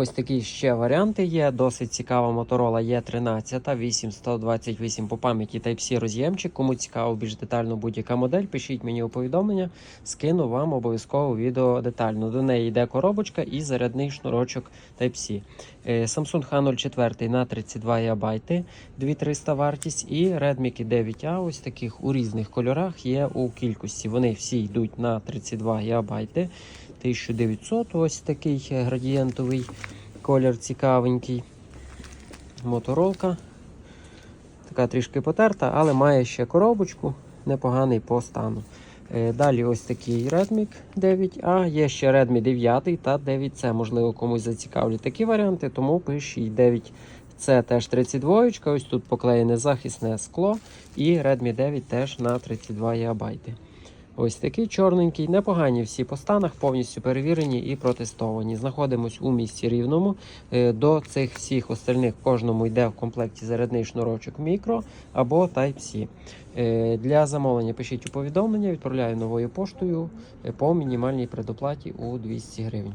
Ось такі ще варіанти є. Досить цікава моторола є 13 8128 по пам'яті Type-C роз'ємчик. Кому цікаво більш детально будь-яка модель, пишіть мені у повідомлення, скину вам обов'язково відео детально. До неї йде коробочка і зарядний шнурочок Type-C. Е, Samsung H04 на 32 ГБ, 2300 вартість, і Redmi 9A ось таких у різних кольорах є у кількості. Вони всі йдуть на 32 ГБ. 1900 ось такий е, градієнтовий колір цікавенький. Моторолка. Така трішки потерта, але має ще коробочку, непоганий по стану. Е, Далі ось такий Redmi 9A, є ще Redmi 9 та 9C. Можливо, комусь зацікавлять такі варіанти, тому пишіть 9. Це теж 32, ось тут поклеєне захисне скло, і Redmi 9 теж на 32 ГБ. Ось такий чорненький, непогані всі по станах, повністю перевірені і протестовані. Знаходимось у місті Рівному. Е, До цих всіх остальних кожному йде в комплекті зарядний шнурочок мікро або Type-C. Е, Для замовлення пишіть у повідомлення, відправляю новою поштою е, по мінімальній предоплаті у 200 гривень.